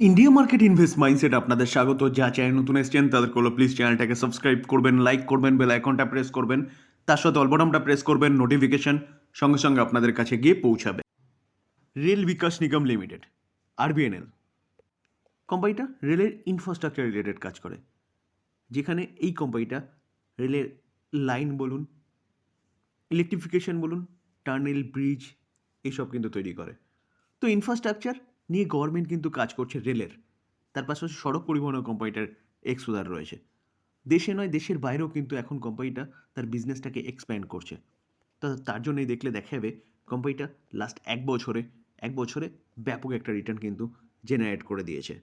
India market invest mindset আপনাদের স্বাগত। যা চ্যানেল নতুন এসেছেন, তাদের করল প্লিজ চ্যানেলটাকে সাবস্ক্রাইব করবেন লাইক করবেন বেল আইকনটা প্রেস করবেন। তার সাথে অল্পনামটা প্রেস করবেন নোটিফিকেশন সঙ্গে সঙ্গে আপনাদের কাছে গিয়ে পৌঁছাবে। Rail Vikas Nigam limited RVNL কোম্পানিটা রেলের ইনফ্রাস্ট্রাকচার রিলেটেড কাজ করে। যেখানে এই কোম্পানিটা রেলের লাইন বলুন ইলেকট্রিফিকেশন বলুন টার্নেল ব্রিজ এসব কিন্তু তৈরি করে। তো ইনফ্রাস্ট্রাকচার নিয়ে গভর্নমেন্ট কিন্তু কাজ করছে রেলের। তার পাশাপাশি সড়ক পরিবহনের কোম্পানিটার এক্সুদার রয়েছে। দেশে নয়, দেশের বাইরেও কিন্তু এখন কোম্পানিটা তার বিজনেসটাকে এক্সপ্যান্ড করছে। তা তার জন্যই দেখলে দেখা যাবে কোম্পানিটা লাস্ট এক বছরে এক বছরে ব্যাপক একটা রিটার্ন কিন্তু জেনারেট করে দিয়েছে।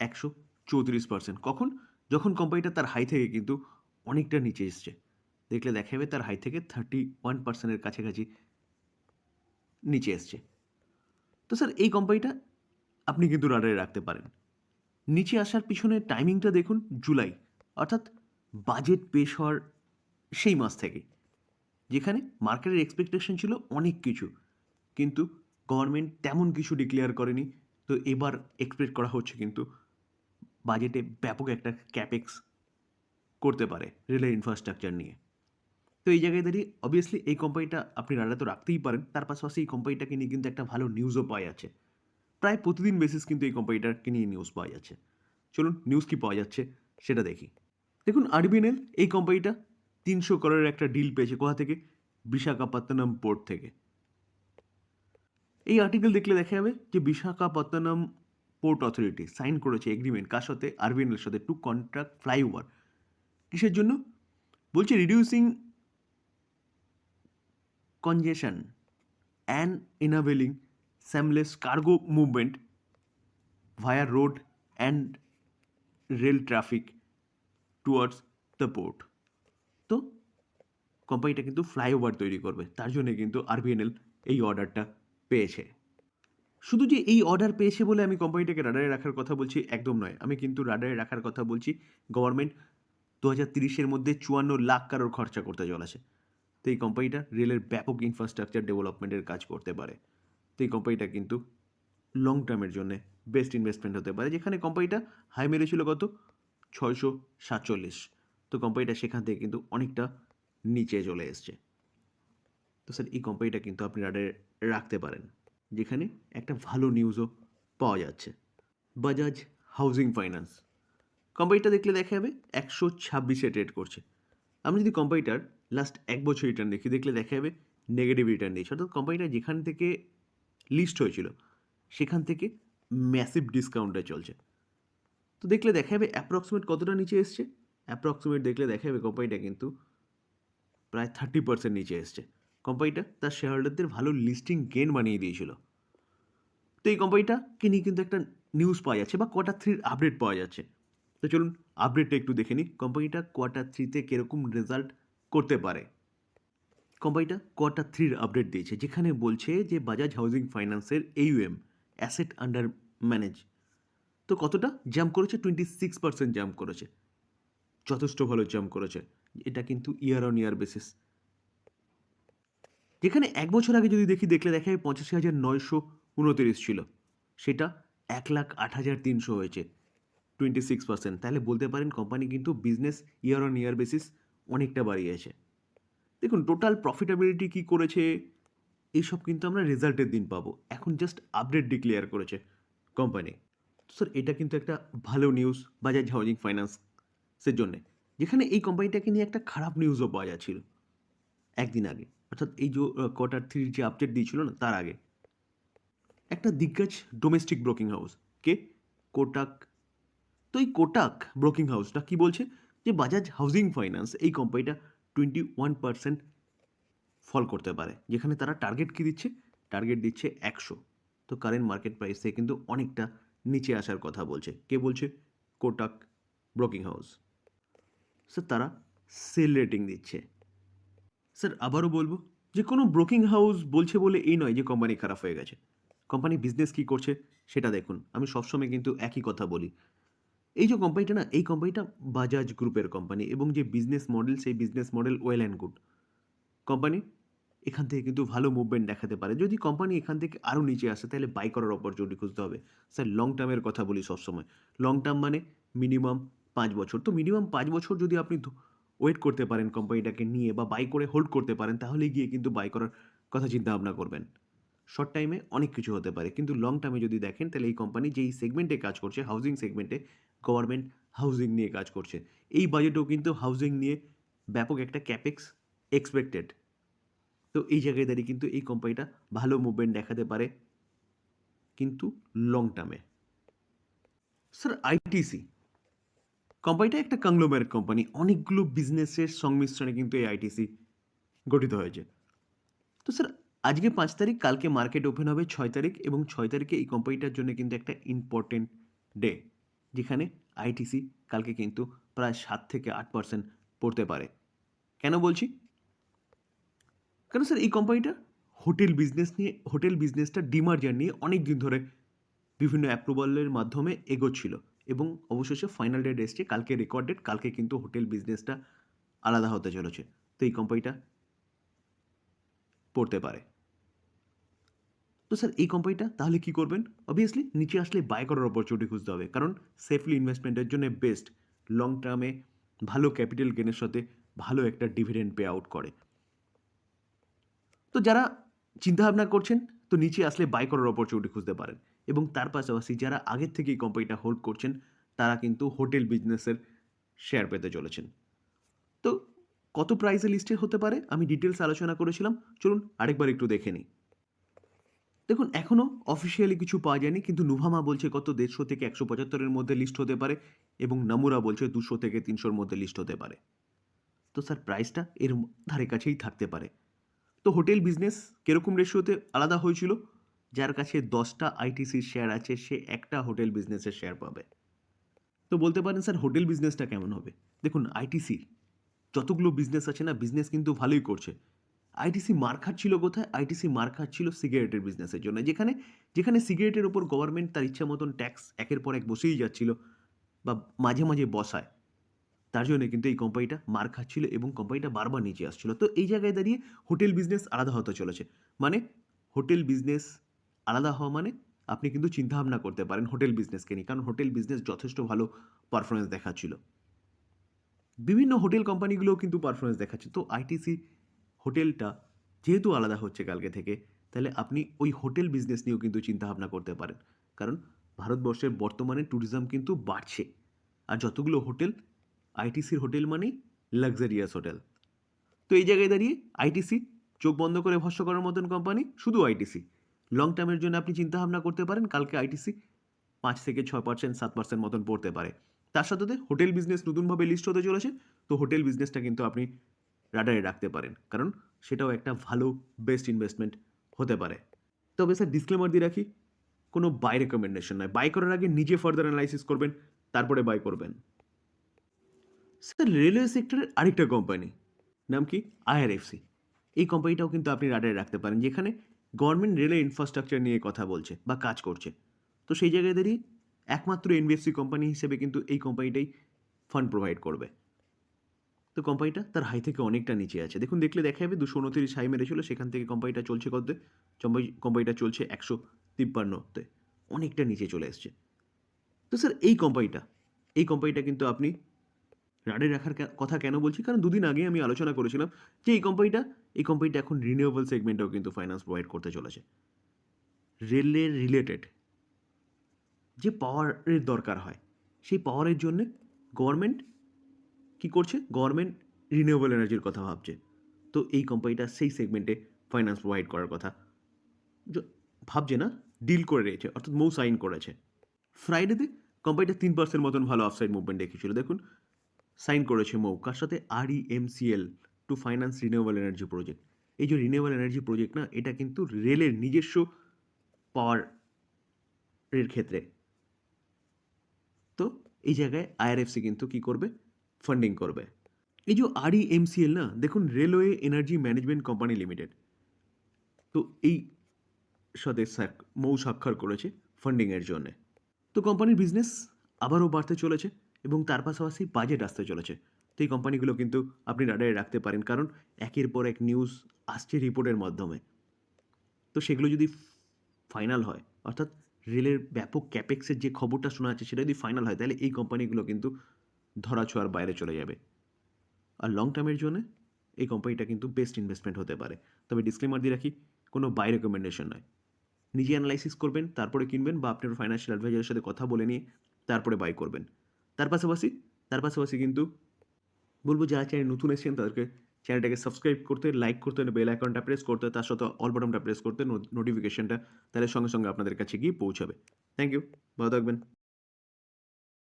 একশো চৌত্রিশ পার্সেন্ট কখন? যখন কোম্পানিটা তার হাই থেকে কিন্তু অনেকটা নিচে এসছে। দেখলে দেখা যাবে তার হাই থেকে থার্টি ওয়ান পার্সেন্টের কাছাকাছি নিচে এসছে। তো স্যার এই কোম্পানিটা আপনি কিন্তু রাডারে রাখতে পারেন। নিচে আসার পিছনে টাইমিংটা দেখুন, জুলাই। অর্থাৎ বাজেট পেশ হওয়ার সেই মাস থেকে, যেখানে মার্কেটের এক্সপেকটেশন ছিল অনেক কিছু। কিন্তু গভর্নমেন্ট তেমন কিছু ডিক্লেয়ার করেনি। তো এবার এক্সপেক্ট করা হচ্ছে কিন্তু বাজেটে ব্যাপক একটা ক্যাপেক্স করতে পারে রেলের ইনফ্রাস্ট্রাকচার নিয়ে। তো এই জায়গায় দাঁড়িয়ে অবভিয়াসলি এই কোম্পানিটা আপনি রাডারে তো রাখতেই পারেন। তার পাশাপাশি এই কোম্পানিটাকে নিয়ে কিন্তু একটা ভালো নিউজও পাওয়া যাচ্ছে। প্রায় প্রতিদিন বেসিস কিন্তু এই কোম্পানিটাকে নিয়ে নিউজ পাওয়া যাচ্ছে। চলুন নিউজ কি পাওয়া যাচ্ছে সেটা দেখি। দেখুন আরবিএনএল এই কোম্পানিটা তিনশো করোড়ের একটা ডিল পেয়েছে কোথা থেকে? বিশাখাপত্তনম পোর্ট থেকে। এই আর্টিকেল দেখলে দেখা যাবে যে বিশাখাপত্তনম পোর্ট অথরিটি সাইন করেছে এগ্রিমেন্ট কার সাথে? আরবিএনএল সাথে টু কন্ট্রাক্ট ফ্লাইওভার কিসের জন্য? বলছে reducing congestion and enabling seamless cargo movement via road and rail traffic towards the port. তো কোম্পানিটা কিন্তু ফ্লাইওভার তৈরি করবে। তার জন্য কিন্তু আরবিএনএল এই অর্ডারটা পেয়েছে। শুধু যে এই অর্ডার পেয়েছে বলে আমি কোম্পানিটাকে রাডারে রাখার কথা বলছি একদম নয়। আমি কিন্তু রাডারে রাখার কথা বলছি গভর্নমেন্ট দু হাজার তিরিশের মধ্যে চুয়ান্ন লাখ কারোর খরচা করতে চলেছে। তো এই কোম্পানিটা রেলের ব্যাপক ইনফ্রাস্ট্রাকচার ডেভেলপমেন্টের কাজ করতে পারে। তো এই কোম্পানিটা কিন্তু লং টার্মের জন্য বেস্ট ইনভেস্টমেন্ট হতে পারে। যেখানে কোম্পানিটা হাই মেরেছিল কত? ছয়শো সাতচল্লিশ। তো কোম্পানিটা সেখান থেকে কিন্তু অনেকটা নিচে চলে এসছে। তো স্যার এই কোম্পানিটা কিন্তু আপনি রাডারে রাখতে পারেন। যেখানে একটা ভালো নিউজও পাওয়া যাচ্ছে। বাজাজ হাউজিং ফাইন্যান্স কোম্পানিটা দেখলে দেখা যাবে একশো ছাব্বিশে ট্রেড করছে। আমি যদি কোম্পানিটার লাস্ট এক বছর রিটার্ন দেখি, দেখলে দেখা যাবে নেগেটিভ রিটার্ন দিয়েছে। অর্থাৎ কোম্পানিটা যেখান থেকে লিস্ট হয়েছিল। সেখান থেকে ম্যাসিভ ডিসকাউন্টে চলছে। তো দেখলে দেখা যাবে অ্যাপ্রক্সিমেট কতটা নিচে এসছে? অ্যাপ্রক্সিমেট দেখলে দেখা যাবে কোম্পানিটা কিন্তু প্রায় থার্টি পার্সেন্ট নিচে এসছে। কোম্পানিটা তার শেয়ার হোল্ডারদের ভালো লিস্টিং গেন বানিয়ে দিয়েছিল। তো এই কোম্পানিটাকে নিয়ে কিন্তু একটা নিউজ পাওয়া যাচ্ছে বা কোয়ার্টার থ্রির আপডেট পাওয়া যাচ্ছে। তো চলুন আপডেটটা একটু দেখে নিই। কোম্পানিটা কোয়ার্টার থ্রিতে কীরকম রেজাল্ট করতে পারে? কোম্পানিটা কোয়ার্টার থ্রির আপডেট দিয়েছে, যেখানে বলছে যে বাজাজ হাউজিং ফাইন্যান্সের এইউএম অ্যাসেট আন্ডার ম্যানেজ তো কতটা? জাম্প করেছে টোয়েন্টি সিক্স পার্সেন্ট জাম্প করেছে। যথেষ্ট ভালো জাম্প করেছে। এটা কিন্তু ইয়ার অন ইয়ার বেসিস যেখানে এক বছর আগে যদি দেখি, দেখলে দেখা যায় পঁচাশি হাজার নয়শো উনতিরিশ ছিল। সেটা এক লাখ আট হাজার তিনশো হয়েছে টোয়েন্টি সিক্স পার্সেন্ট তাহলে বলতে পারেন কোম্পানি কিন্তু business year on year basis অনেকটা বাড়িয়েছে। দেখুন টোটাল প্রফিটেবিলিটি কী করেছে? এইসব কিন্তু আমরা রেজাল্টের দিন পাবো। এখন জাস্ট আপডেট ডিক্লেয়ার করেছে কোম্পানি তো স্যার এটা কিন্তু একটা ভালো নিউজ বাজাজ হাউজিং ফাইন্যান্সের জন্যে। যেখানে এই কোম্পানিটাকে নিয়ে একটা খারাপ নিউজও পাওয়া যাচ্ছিল একদিন আগে। অর্থাৎ এই যে কোয়ার্টার থ্রির যে আপডেট দিয়েছিল না, তার আগে। একটা দিগ্গজ ডোমেস্টিক ব্রোকিং হাউস কে? কোটাক। তো এই কোটাক ব্রোকিং হাউসটা কি বলছে? যে বাজাজ হাউজিং ফাইন্যান্স এই কোম্পানিটা টোয়েন্টি ওয়ান পার্সেন্ট ফল করতে পারে। যেখানে তারা টার্গেট কী দিচ্ছে? টার্গেট দিচ্ছে একশো। তো কারেন্ট মার্কেট প্রাইস থেকে কিন্তু অনেকটা নিচে আসার কথা বলছে। কে বলছে? কোটাক ব্রোকিং হাউস স্যার তারা সেল রেটিং দিচ্ছে। স্যার আবারও বলব যে কোনো ব্রোকিং হাউস বলছে বলে এই নয় যে কোম্পানি খারাপ হয়ে গেছে। কোম্পানি বিজনেস কী করছে সেটা দেখুন। আমি সবসময় কিন্তু একই কথা বলি। এই যে কোম্পানিটা না, এই কোম্পানিটা বাজাজ গ্রুপের কোম্পানি এবং যে বিজনেস মডেল সেই business model well and good company এখান থেকে কিন্তু ভালো মুভমেন্ট দেখাতে পারে। যদি কোম্পানি এখান থেকে আরও নিচে আসে, তাহলে বাই করার অপরচুনিটি খুঁজতে হবে। স্যার লং টার্মের কথা বলি সবসময়। লং টার্ম মানে মিনিমাম পাঁচ বছর। তো মিনিমাম পাঁচ বছর যদি আপনি ওয়েট করতে পারেন কোম্পানিটাকে নিয়ে বা বাই করে হোল্ড করতে পারেন তাহলে গিয়ে কিন্তু বাই করার কথা চিন্তা ভাবনা করবেন। শর্ট টাইমে অনেক কিছু হতে পারে। কিন্তু লং টার্মে যদি দেখেন, তাহলে এই কোম্পানি যেই সেগমেন্টে কাজ করছে হাউজিং সেগমেন্টে গভর্নমেন্ট হাউজিং নিয়ে কাজ করছে। এই বাজেটেও কিন্তু হাউজিং নিয়ে ব্যাপক একটা ক্যাপেক্স এক্সপেক্টেড তো এই জায়গায় দাঁড়িয়ে কিন্তু এই কোম্পানিটা ভালো মুভমেন্ট দেখাতে পারে কিন্তু লং টার্মে স্যার আইটিসি কোম্পানিটা একটা কংগ্লোমেরেট কোম্পানি অনেকগুলো বিজনেসের সংমিশ্রণে কিন্তু এই আইটিসি গঠিত হয়েছে। তো স্যার আজকে পাঁচ তারিখ, কালকে মার্কেট ওপেন হবে ছয় তারিখ এবং ছয় তারিখে এই কোম্পানিটার জন্য কিন্তু একটা ইম্পর্টেন্ট ডে যেখানে আইটিসি কালকে কিন্তু প্রায় সাত থেকে আট পার্সেন্ট পড়তে পারে। কেন বলছি? কেন স্যার এই কোম্পানিটা হোটেল বিজনেস নিয়ে, হোটেল বিজনেসটা ডিমার্জার নিয়ে অনেক দিন ধরে বিভিন্ন অ্যাপ্রুভালের মাধ্যমে এগোচ্ছিল এবং অবশেষে ফাইনাল ডেট এসছে, কালকে রেকর্ড ডেট কালকে কিন্তু হোটেল বিজনেসটা আলাদা হতে চলেছে। তো এই কোম্পানিটা পড়তে পারে। তো স্যার, এই কোম্পানিটা তাহলে কি করবেন? অবভিয়াসলি নিচে আসলে বাই করার অপরচুনিটি খুঁজতে হবে। কারণ সেফলি ইনভেস্টমেন্টের জন্য বেস্ট লং টার্মে ভালো ক্যাপিটাল গেনের সাথে ভালো একটা ডিভিডেন্ড পে আউট করে। তো যারা চিন্তাভাবনা করছেন, তো নিচে আসলে বাই করার অপরচুনিটি খুঁজতে পারেন। এবং তার পাশাপাশি যারা আগের থেকে এই কোম্পানিটা হোল্ড করছেন, তারা কিন্তু হোটেল বিজনেসের শেয়ার পেতে চলেছেন। তো কত প্রাইসে লিস্টেড হতে পারে? আমি ডিটেলস আলোচনা করেছিলাম। চলুন আরেকবার একটু দেখে নিই। দেখুন এখনও অফিসিয়ালি কিছু পাওয়া যায়নি, কিন্তু নুভামা বলছে কত দেড়শো থেকে একশো পঁচাত্তরের মধ্যে লিস্ট হতে পারে এবং নামুরা বলছে দুশো থেকে তিনশোর মধ্যে লিস্ট হতে পারে। তো স্যার প্রাইসটা এর ধারে কাছেই থাকতে পারে। তো হোটেল বিজনেস কীরকম রেশিওতে আলাদা হয়েছিল? যার কাছে দশটা আইটিসির শেয়ার আছে, সে একটা হোটেল বিজনেসের শেয়ার পাবে। তো বলতে পারেন স্যার হোটেল বিজনেসটা কেমন হবে? দেখুন আইটিসি যতগুলো বিজনেস আছে না বিজনেস কিন্তু ভালোই করছে। আইটিসি মার খাচ্ছিল কোথায়? আইটিসি মার খাচ্ছিল সিগারেটের বিজনেসের জন্য। যেখানে যেখানে সিগারেটের ওপর গভর্নমেন্ট তার ইচ্ছা মতন ট্যাক্স একের পর এক বসেই যাচ্ছিল বা মাঝে মাঝে বসায়। তার জন্য কিন্তু এই কোম্পানিটা মার খাচ্ছিল এবং কোম্পানিটা বারবার নিচে আসছিল। তো এই জায়গায় দাঁড়িয়ে হোটেল বিজনেস আলাদা হতে চলেছে। মানে হোটেল বিজনেস আলাদা হওয়া মানে আপনি কিন্তু চিন্তাভাবনা করতে পারেন হোটেল বিজনেসকে নিয়ে। কারণ হোটেল বিজনেস যথেষ্ট ভালো পারফরমেন্স দেখাচ্ছিল। বিভিন্ন হোটেল কোম্পানিগুলোও কিন্তু পারফরমেন্স দেখাচ্ছে। তো আইটিসি হোটেলটা যেহেতু আলাদা হচ্ছে কালকে থেকে, তাহলে আপনি ওই হোটেল বিজনেস নিয়েও কিন্তু চিন্তাভাবনা করতে পারেন। কারণ ভারতবর্ষের বর্তমানে ট্যুরিজম কিন্তু বাড়ছে। আর যতগুলো হোটেল আইটিসির হোটেল মানেই লাক্সারিয়াস হোটেল। তো এই জায়গায় দাঁড়িয়ে আইটিসি চোখ বন্ধ করে ভস্য করার মতন কোম্পানি শুধু আইটিসি লং টার্মের জন্য আপনি চিন্তাভাবনা করতে পারেন, কালকে আইটিসি পাঁচ থেকে ছয় পার্সেন্ট সাত পার্সেন্ট মতন পড়তে পারে। তার সাথে হোটেল বিজনেস নতুনভাবে লিস্ট হতে চলেছে, তো হোটেল বিজনেসটা কিন্তু আপনি রাডারে রাখতে পারেন। কারণ সেটাও একটা ভালো বেস্ট ইনভেস্টমেন্ট হতে পারে। তবে স্যার ডিসক্লেমার দিয়ে রাখি, কোনো বাই রেকমেন্ডেশন নয়। বাই করার আগে নিজে ফার্দার অ্যানালাইসিস করবেন, তারপরে বাই করবেন। স্যার রেলওয়ে সেক্টরের আরেকটা কোম্পানি নাম কি? আইআরএফসি এই কোম্পানিটাও কিন্তু আপনি রাডারে রাখতে পারেন, যেখানে গভর্নমেন্ট রেলওয়ে ইনফ্রাস্ট্রাকচার নিয়ে কথা বলছে বা কাজ করছে। তো সেই জায়গায় দাঁড়িয়ে একমাত্র এনবিএফসি কোম্পানি হিসেবে কিন্তু এই কোম্পানিটাই ফান্ড প্রোভাইড করবে। তো কোম্পানিটা তার হাই থেকে অনেকটা নিচে আছে। দেখুন, দেখলে দেখা যাবে দুশো উনত্রিশ হাই মেরেছিল, সেখান থেকে কোম্পানিটা চলছে কত? কোম্পানিটা চলছে একশো তিপ্পান্নতে অনেকটা নিচে চলে এসছে। তো স্যার এই কোম্পানিটা এই কোম্পানিটা কিন্তু আপনি রাডে রাখার কথা কেন বলছি? কারণ দুদিন আগে আমি আলোচনা করেছিলাম যে এই কোম্পানিটা এই কোম্পানিটা এখন রিনিউয়েবল সেগমেন্টেও কিন্তু ফাইন্যান্স প্রোভাইড করতে চলেছে। রেলের রিলেটেড যে পাওয়ারের দরকার হয়, সেই পাওয়ারের জন্য গভর্নমেন্ট কি করছে? গভর্নমেন্ট রিনিউয়েবল এনার্জির কথা ভাবছে। তো এই কোম্পানিটা সেই সেগমেন্টে ফাইন্যান্স প্রোভাইড করার কথা। ভাবছে না? ডিল করে রয়েছে অর্থাৎ মৌ সাইন করেছে। ফ্রাইডেতে কোম্পানিটা তিন পার্সেন্ট মতন ভালো আফসাইড মুভমেন্ট দেখিয়েছিল। দেখুন সাইন করেছে মৌ। কার সাথে? R E M C L to finance renewable energy project এই যে রিনিউয়েবল এনার্জি প্রজেক্ট না, এটা কিন্তু রেলের নিজস্ব পাওয়ারের ক্ষেত্রে। তো এই জায়গায় আইআরএফসি কিন্তু কি করবে? ফান্ডিং করবে। এই যে আর ই এম সি এল না, দেখুন railway energy management company limited তো এই সাথে মৌ স্বাক্ষর করেছে ফান্ডিংয়ের জন্যে। তো কোম্পানির বিজনেস আবারও বাড়তে চলেছে এবং তার পাশাপাশি বাজেট আসতে চলেছে। তো এই কোম্পানিগুলো কিন্তু আপনি রাডারে রাখতে পারেন, কারণ একের পর এক নিউজ আসছে রিপোর্টের মাধ্যমে। তো সেগুলো যদি ফাইনাল হয়, অর্থাৎ রেলের ব্যাপক ক্যাপেক্সের যে খবরটা শোনা যাচ্ছে, সেটা যদি ফাইনাল হয়, তাহলে এই কোম্পানিগুলো কিন্তু ধরাছোঁয়ার বাইরে চলে যাবে। আর লং টার্মের জন্য এই কোম্পানিটা কিন্তু বেস্ট ইনভেস্টমেন্ট হতে পারে। তবে ডিসক্লেমার দিয়ে রাখি, কোনো বাই রেকমেন্ডেশন নয়। নিজে অ্যানালাইসিস করবেন, তারপরে কিনবেন বা আপনার ফাইন্যান্সিয়াল অ্যাডভাইজারের সাথে কথা বলে নিয়ে তারপরে বাই করবেন। তার পাশাপাশি তার পাশাপাশি কিন্তু বলব, যারা চ্যানেল নতুন এসেছেন, তাদেরকে চ্যানেলটাকে সাবস্ক্রাইব করতে লাইক করতে বেল আইকনটা প্রেস করতে, তার সাথে অল বাটনটা প্রেস করতে নোটিফিকেশনটা তাহলে সঙ্গে সঙ্গে আপনাদের কাছে গিয়ে পৌঁছাবে। থ্যাংক ইউ ভালো থাকবেন।